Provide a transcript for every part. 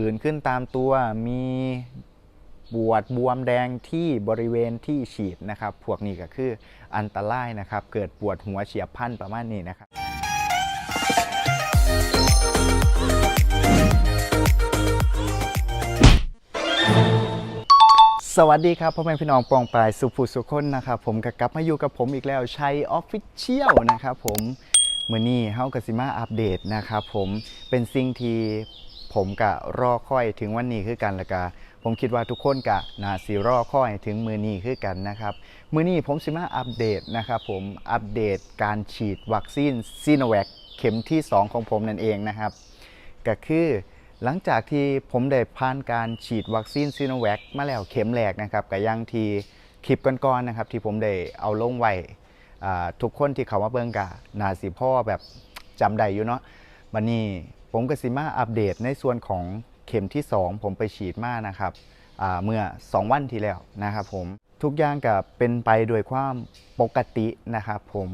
ผื่นขึ้นตามตัวมีปวดบวมแดงที่บริเวณที่ฉีดนะครับ พวกนี้ก็คืออันตรายนะครับ เกิดปวดหัวเฉียบพลันประมาณนี้นะครับสวัสดีครับพ่อแม่พี่น้องปองปลายสุภูสุคนนะครับผมก็กลับมาอยู่กับผมอีกแล้วชัยออฟฟิเชียลนะครับผมเมื่อนี้เฮากสิมาอัปเดตนะครับผมเป็นสิ่งที่ ผมกะรอคอยถึงวันนี้คือกันละกะผมคิดว่าทุกคนกะนาสิรอคอยถึงมือนี้คือกันนะครับ มือนี้ผมสิมาอัปเดตนะครับผมอัปเดตการฉีดวัคซีนซีโนแวคเข็มที่ 2 ของผมนั่นเองนะครับ ก็คือหลังจากที่ผมได้ผ่านการฉีดวัคซีนซีโนแวคมาแล้วเข็มแรกนะครับกับยังทีคลิปก่อนๆนะครับ ที่ผมได้เอาลงไว้ทุกคนที่เขามาเบิ่งกะนาสิพ่อแบบจำได้อยู่เนาะวันนี้ ผมก็สิมาอัปเดตในส่วนของเข็มที่ 2 ผมไปฉีดมานะครับเมื่อ 2 วันที่แล้วนะครับผมทุกอย่างก็เป็นไปโดยความปกตินะครับผม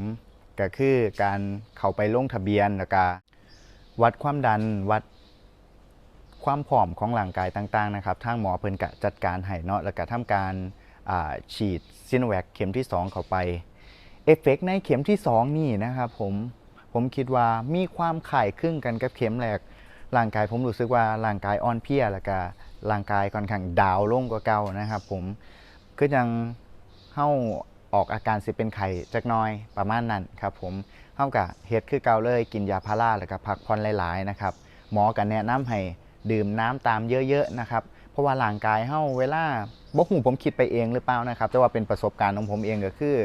ก็คือการเข้าไปลงทะเบียนแล้วก็วัดความดันวัดความผอมของร่างกายต่างๆนะครับทางหมอเพิ่นกะจัดการให้เนาะแล้วก็ทำการฉีดซิโนแวคเข็มที่ 2 เข้าไปเอฟเฟกต์ในเข็มที่ 2 นี่นะครับผม ผมคิดว่ามีความข่ายครึ่งกันกับเข็มแรกร่างกายผมรู้สึกว่าร่างกายอ่อนเพลียแล้วก็ร่างกายค่อนข้างดาวลงกว่าเก่านะครับ ผมคือยังเฮาออกอาการสิเป็นไข้จักน้อยประมาณนั้นครับผมเท่ากับเฮ็ดคือเก่าเลยกินยาพาราแล้วก็พักผ่อนหลายๆนะครับหมอก็แนะนำให้ดื่มน้ำตามเยอะๆนะครับเพราะว่าร่างกายเฮาเวลาบ่ฮู้ผมคิดไปเองหรือเปล่านะครับ แต่ว่าเป็นประสบการณ์ของผมเองก็คือ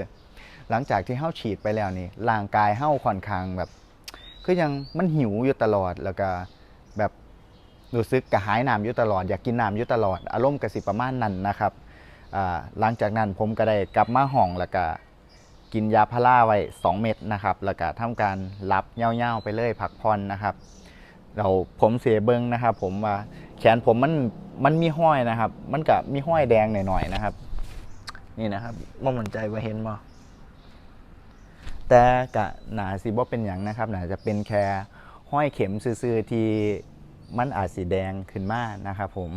หลังจากที่เฮาฉีดไปแล้วนี่ร่างกายเฮาค่อนข้างแบบ คือยังมันหิวอยู่ตลอดแล้วก็แบบรู้สึกกระหายน้ำอยู่ตลอด อยากกินน้ำอยู่ตลอด อารมณ์กระสิประมาณนั้นนะครับหลังจากนั้นผมก็ได้กลับมาห้องแล้วก็กินยาพาราไว้ 2 เม็ดนะครับ แล้วก็ทำการรับเง่าๆไปเลยพักผ่อนนะครับ เราผมเสียเบิงนะครับ ผมว่าแขนผมมันมันมีห้อยนะครับ มันก็มีห้อยแดงหน่อยๆนะครับ นี่นะครับว่ามันใจว่าเห็นบ่ แต่กะหนาสิบ่เป็นอย่างนะครับหนาจะเป็นแค่ห้อยเข็มซื่อๆที่มันอาจสีแดงขึ้นมานะครับผม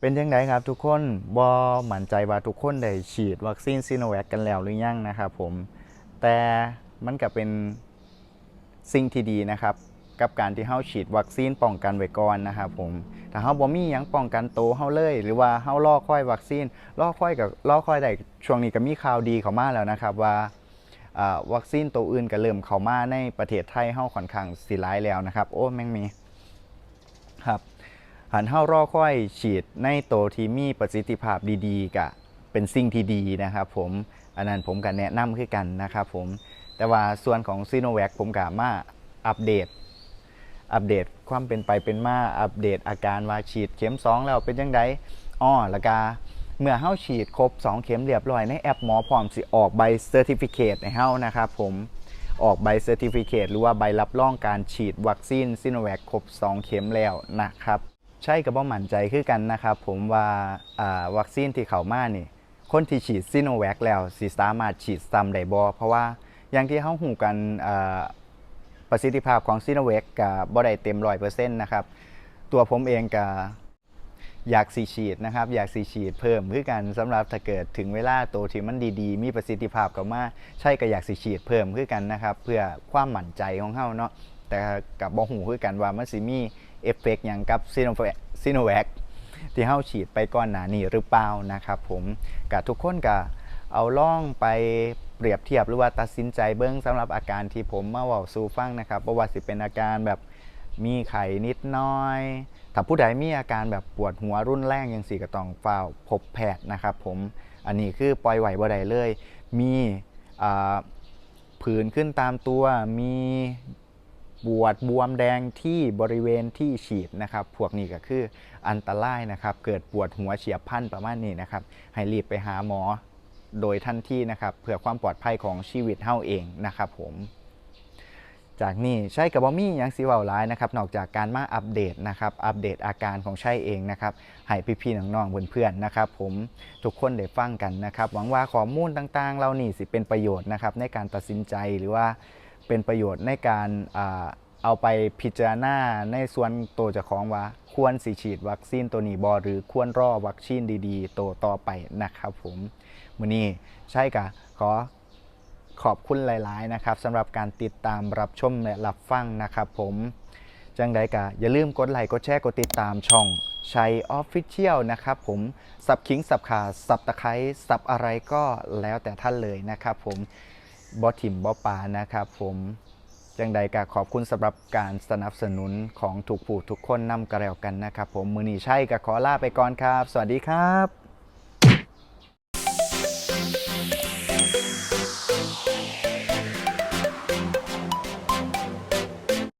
เป็นยังไงครับทุกคนบอหมั่นใจว่าทุกคนได้ฉีดวัคซีนซีโนแวคกันแล้วหรือยังนะครับผม แต่มันก็เป็นสิ่งที่ดีนะครับ กับการที่เฮาฉีดวัคซีนป้องกันไว้ก่อนนะครับผมถ้าเฮาบ่มีหยังป้องกันโตเฮาเลย หรือว่าเฮารอค่อยวัคซีนรอค่อยกับรอค่อยได้ช่วงนี้ก็มีข่าวดีเข้ามาแล้วนะครับว่า วัคซีนตัวอื่นก็เริ่มเข้ามาในประเทศไทยเฮาค่อนข้างสิหลายแล้วนะครับ โอ้แม่งมีครับหันเฮารอค่อยฉีดในโตวที่มีประสิทธิภาพดีๆกะเป็นสิ่งที่ดีนะครับผมอันนั้นผมก็แนะนำคือกันนะครับผมแต่ว่าส่วนของซีโนแวคผมก็มาอัปเดตอัปเดตความเป็นไปเป็นมาอัปเดตอาการว่าฉีดเข็ม 2 แล้วเป็นยังไงอ้อแล้วก็ เมื่อเฮาฉีดครบ 2 เข็มเรียบร้อยในแอปหมอพร้อมสิออกใบเซอร์ติฟิเคตให้เฮานะครับผมออกใบเซอร์ติฟิเคตหรือว่าใบรับรองการฉีดวัคซีนซิโนแวคครบ 2 เข็มแล้วนะครับ ใช่กับบ่มั่นใจคือกันนะครับผมว่าวัคซีนที่เข้ามานี่คนที่ฉีดซิโนแวคแล้วสิสามารถฉีดซ้ำได้บ่เพราะว่าอย่างที่เฮาหูกันประสิทธิภาพของซิโนแวคก็บ่ได้เต็ม100%นต์นะครับ ตัวผมเองก็ อยากสีฉีดนะครับ อยากสีฉีดเพิ่มคือกันสำหรับถ้าเกิดถึงเวลาโตที่มันดีๆ มีประสิทธิภาพก็มาใช่ก็อยากสีฉีดเพิ่มคือกันนะครับ เพื่อความมั่นใจของเฮาเนาะแต่กับบ่หูคือกันว่ามันสิมีเอฟเฟกต์หยังกับซิโนแวคซิโนแวคที่เฮาฉีดไปก่อนหน้านี้หรือเปล่านะครับผมกับทุกคนก็เอาล่องไปเปรียบเทียบหรือว่าตัดสินใจเบิ้องสำหรับอาการที่ผมมาว่าสู่ฟังนะครับบ่ว่าสิเป็นอาการแบบ มีไข้นิดน้อย ถ้าผู้ใดมีอาการแบบปวดหัวรุนแรงยังสี่ก็ต้องเฝ้าพบแพทย์นะครับผมอันนี้คือปล่อยไหวบ่ได้เลย มีผื่นขึ้นตามตัวมีปวดบวมแดงที่บริเวณที่ฉีดนะครับ พวกนี้ก็คืออันตรายนะครับ เกิดปวดหัวเฉียบพลันประมาณนี้นะครับ ให้รีบไปหาหมอโดยทันทีนะครับ เพื่อความปลอดภัยของชีวิตเฮาเองนะครับผม จากนี้ใช่กับบอมี่ยังสีเวาร้ายนะครับนอกจากการมาอัปเดตนะครับอัปเดตอาการของใช่เองนะครับให้พี่ๆน้องๆเพื่อนๆนะครับ ผมทุกคนได้ฟังกันนะครับหวังว่าข้อมูลต่างๆ เรานี่สิเป็นประโยชน์นะครับในการตัดสินใจหรือว่าเป็นประโยชน์ในการเอาไปพิจารณาในส่วนตัวเจ้าของว่าควรสิฉีดวัคซีนตัวนี้บอหรือควรรอวัคซีนดีๆ ตัวต่อไปนะครับ ผมมื้อนี้ใช่กะขอ ขอบคุณหลาย ๆ นะครับสำหรับการติดตามรับชมและรับฟังนะครับผมจังใดกะอย่าลืมกดไลค์กดแชร์กดติดตามช่องชัยออฟฟิเชียลนะครับผมสับคิงสับขาสับตะไคร้สับอะไรก็แล้วแต่ท่านเลยนะครับผมบอถิมบอปานะครับผมจังใดกะขอบคุณสำหรับการสนับสนุนของทุกผู้ทุกคนนำกระแล้วกันนะครับผมมือนีใช่กะขอลาไปก่อนครับ สวัสดีครับ